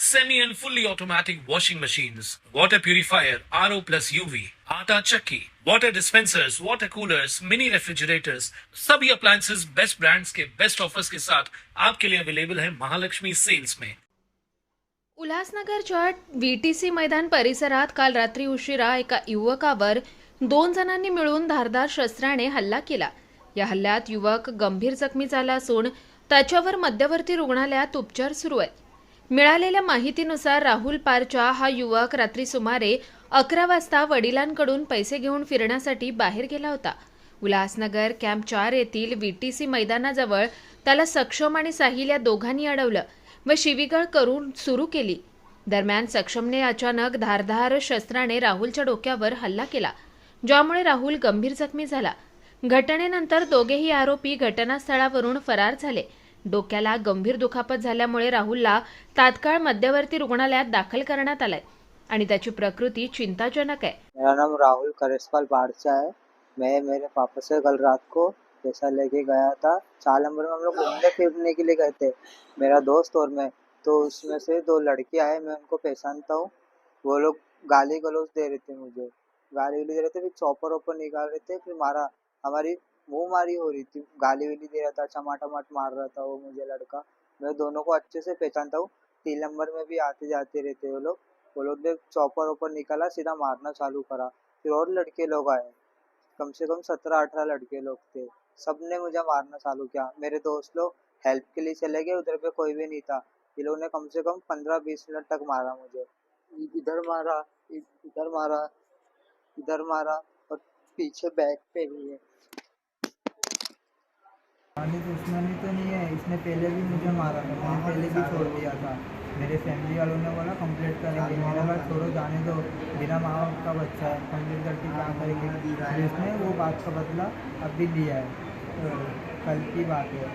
semi and fully automatic washing machines, water purifier, RO plus UV, आटा चक्की, water dispensers, water coolers, mini refrigerators, सभी appliances best brands के best offers के साथ आपके लिए अवेलेबल है महालक्ष्मी सेल्स में। उल्हासनगरच्या व्ही टी सी मैदान परिसरात काल रात्री उशिरा एका युवकावर दोन जणांनी मिळून धारदार शस्त्राने हल्ला केला. या हल्ल्यात युवक गंभीर जखमी झाला असून त्याच्यावर मध्यवर्ती रुग्णालयात उपचार सुरू आहेत. मिळालेल्या माहितीनुसार राहुल पारचा हा युवक रात्री सुमारे अकरा वाजता वडिलांकडून पैसे घेऊन फिरण्यासाठी बाहेर गेला होता. उल्हासनगर कॅम्प चार येथील व्ही टी सी मैदानाजवळ त्याला सक्षम आणि साहिल या दोघांनी अडवलं व शिवीगाळ करून सुरू केली. दरम्यान सक्षमने अचानक धारधार शस्त्राने राहुलच्या डोक्यावर हल्ला केला ज्यामुळे राहुल गंभीर जखमी झाला. घटनेनंतर दोघेही आरोपी घटनास्थळावरून फरार झाले. डोक्याला गंभीर दुखापत झाल्यामुळे राहुलला तात्काळ मध्यवर्ती रुग्णालयात दाखल करण्यात आलंय आणि त्याची प्रकृती चिंताजनक आहे. मेरा नाम राहुल करेसपाल बारचा है मैं मेरे पापा से कल रात को पैसा लेके गया था. चार नंबर में हम लोग घूमने फिरने के लिए गए थे. मेरा दोस्त और मैं तो उसमें से दो लड़के आए मैं उनको पहचानता हूँ. वो लोग गाली गलौज दे रहे थे मुझे. गाली वाली दे रहे थे, फिर चौपर ओपर निकाल रहे थे, फिर मारा. हमारी मुँह मारी हो रही थी। गाली वाली दे रहा था चमाटमाट मार रहा था वो मुझे लड़का। मैं दोनों को अच्छे से पहचानता हूँ। तीन नंबर में भी आते जाते रहते वो लोग। वो लोग ने चौपर ओपर निकाला, सीधा मारना चालू करा। फिर और लड़के लोग आए। कम से कम सत्रह अठारह लड़के लोग थे। सबने मुझे मारना चालू किया। मेरे दोस्त लोग हेल्प के लिए चले गए, उधर पे कोई भी नहीं था। ये लोग ने कम से कम पंद्रह बीस मिनट तक मारा मुझे। इधर मारा इधर मारा इधर मारा और पीछे बैक पे भी है खाली दुश्मनी तो नहीं है इसने पहले भी मुझे मारा था मैंने पहले भी छोड़ दिया था। मेरे फैमिली वालों ने बोला कंप्लीट करेंगे। मैंने बोला छोड़ो जाने दो। बिना माँ बाप का बच्चा है कंप्लीट करके क्या करेंगे? इसने वो बात का बदला अब भी लिया है। तो कल की बात है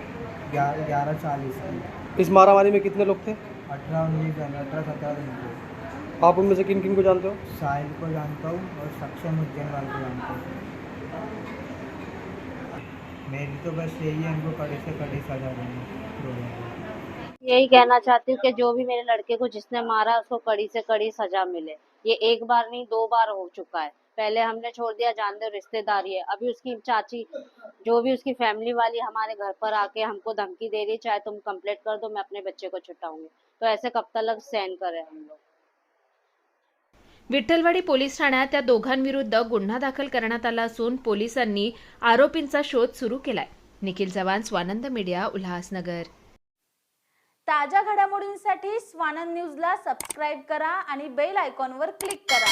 ग्यारह चालीस की। इस मारामारी में कितने लोग थे? अठारह उन्नीस जन अठारह सत्रह दिन के आप उनमें से किन किन को जानते हो? साहिल को जानता हूँ और सक्षम उज्जैन को जानता हूँ। मेरी तो बस यही है इनको कड़ी से कड़ी सजा देनी यही कहना चाहती हूँ कि जो भी मेरे लड़के को जिसने मारा उसको कड़ी से कड़ी सजा मिले। ये एक बार नहीं दो बार हो चुका है। पहले हमने छोड़ दिया जान दो रिश्तेदारी है। अभी उसकी चाची जो भी उसकी फैमिली वाली हमारे घर पर आके हमको धमकी दे रही है, चाहे तुम कंप्लेंट कर दो मैं अपने बच्चे को छुटाऊँगी। तो ऐसे कब तक सहन करें हम लोग? विठ्ठलवाडी पोलीस ठाण्यात त्या दोघांविरुद्ध गुन्हा दाखल करण्यात आला असून पोलिसांनी आरोपींचा शोध सुरू केलाय. निखिल चव्हाण स्वानंद मीडिया उल्हासनगर. ताज्या घडामोडींसाठी स्वानंद न्यूजला सबस्क्राईब करा आणि बेल आयकॉनवर क्लिक करा.